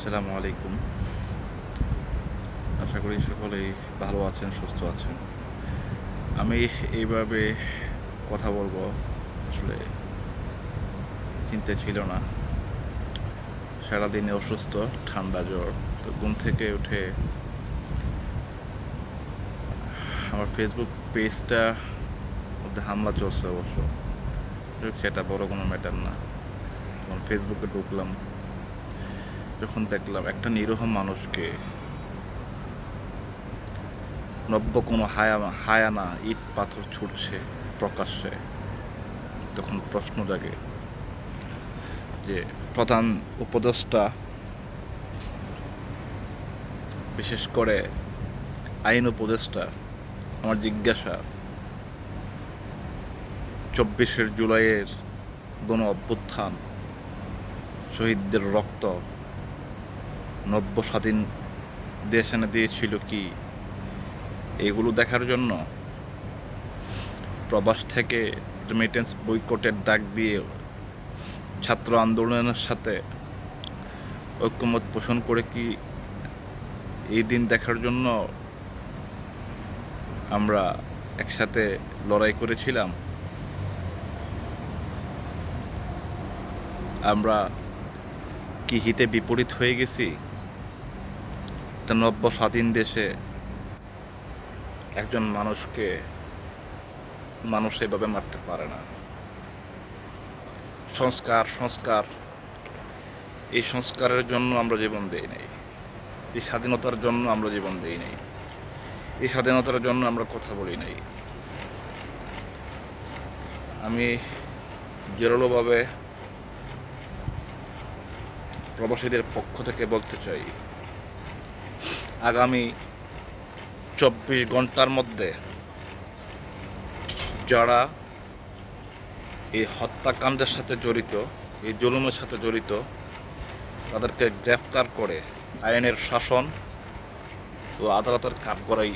আসসালামু আলাইকুম। আশা করি সকলেই ভালো আছেন, সুস্থ আছেন। আমি এইভাবে কথা বলব, আসলে চিন্তা ছিল না। সারাদিনে অসুস্থ, ঠান্ডা জ্বর, তো ঘুম থেকে উঠে আমার ফেসবুক পেজটা মধ্যে হামলা চলছে অবশ্য। সেটা বড় কোনো ম্যাটার না। তখন ফেসবুকে ঢুকলাম। যখন দেখলাম একটা নিরহ মানুষকে নব্য কোনো হায়া, হায়ানা ইট পাথর ছুটছে প্রকাশ্যে, তখন প্রশ্ন জাগে যে প্রধান উপদেষ্টা বিশেষ করে আইন উপদেষ্টা, আমার জিজ্ঞাসা, চব্বিশের জুলাইয়ের গণ অভ্যুত্থান, শহীদদের রক্ত নব্য স্বাধীন দেশ এনে দিয়েছিল কি? এগুলো দেখার জন্য প্রবাস থেকে রেমিটেন্স বৈকটের ডাক দিয়ে ছাত্র আন্দোলনের সাথে ঐক্যমত পোষণ করে কি এই দিন দেখার জন্য আমরা একসাথে লড়াই করেছিলাম? আমরা কি হিতে বিপরীত হয়ে গেছি? একটা নব্য স্বাধীন দেশে একজন মানুষকে মানুষ এভাবে মারতে পারে না। সংস্কার সংস্কার। এই সংস্কারের জন্য আমরা জীবন দেই নাই। এই স্বাধীনতার জন্য আমরা জীবন দেই নাই। এই স্বাধীনতার জন্য আমরা কথা বলি নাই। আমি জোরালোভাবে প্রবাসীদের পক্ষ থেকে বলতে চাই আগামী চব্বিশ ঘণ্টার মধ্যে যারা এই হত্যাকাণ্ডের সাথে জড়িত, এই জুলুমের সাথে জড়িত, তাদেরকে গ্রেফতার করে আইনের শাসন ও আদালতের কাঠগড়াই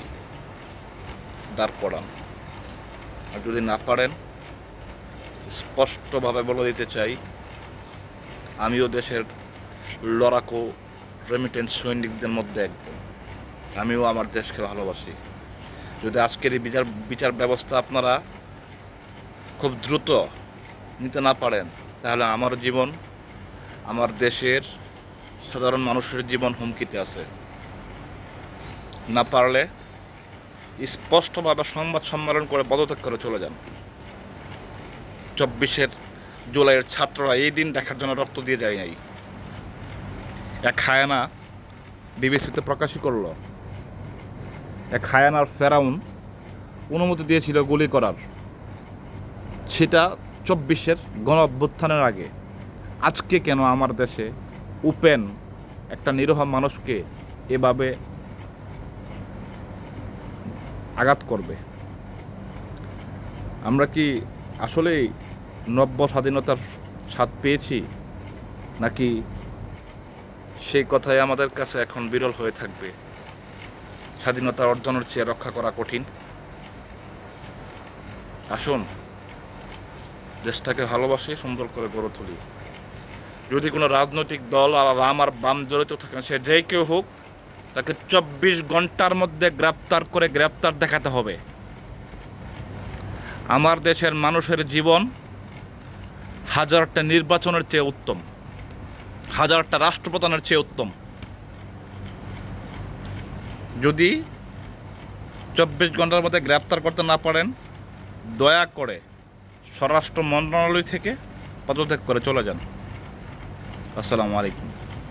দাঁড় করান। আর যদি না পারেন, স্পষ্টভাবে বলে দিতে চাই, আমিও দেশের লড়াকু রেমিটেন্স সৈনিকদের মধ্যে একজন। আমিও আমার দেশকে ভালোবাসি। যদি আজকের এই বিচার বিচার ব্যবস্থা আপনারা খুব দ্রুত নিতে না পারেন, তাহলে আমার জীবন, আমার দেশের সাধারণ মানুষের জীবন হুমকিতে আছে। না পারলে স্পষ্টভাবে সংবাদ সম্মেলন করে পদত্যাগ করে চলে যান। চব্বিশের জুলাইয়ের ছাত্ররা এই দিন দেখার জন্য রক্ত দিয়ে যায় নাই। এক খায়ানা বিবিসিতে প্রকাশই করল। খায়ানার ফেরাউন অনুমতি দিয়েছিল গুলি করার। সেটা চব্বিশের গণ অভ্যুত্থানের আগে। আজকে কেন আমার দেশে উপেন একটা নিরহ মানুষকে এভাবে আঘাত করবে? আমরা কি আসলেই নব্য স্বাধীনতার স্বাদ পেয়েছি? নাকি সেই কথাই আমাদের কাছে এখন বিরল হয়ে থাকবে? স্বাধীনতা অর্জনের চেয়ে রক্ষা করা কঠিন। আসুন, দেশটাকে ভালোবাসি, সুন্দর করে গড়ে তুলি। যদি কোনো রাজনৈতিক দল আর রাম আর বাম জড়িত থাকেন, সে যে কেউ হোক, তাকে চব্বিশ ঘণ্টার মধ্যে গ্রেপ্তার করে গ্রেপ্তার দেখাতে হবে। আমার দেশের মানুষের জীবন হাজারটা নির্বাচনের চেয়ে উত্তম, হাজারটা রাষ্ট্রপ্রধানের চেয়ে উত্তম। যদি চব্বিশ ঘণ্টার মধ্যে গ্রেপ্তার করতে না পারেন, দয়া করে স্বরাষ্ট্র মন্ত্রণালয় থেকে পদত্যাগ করে চলে যান। আসসালামু আলাইকুম।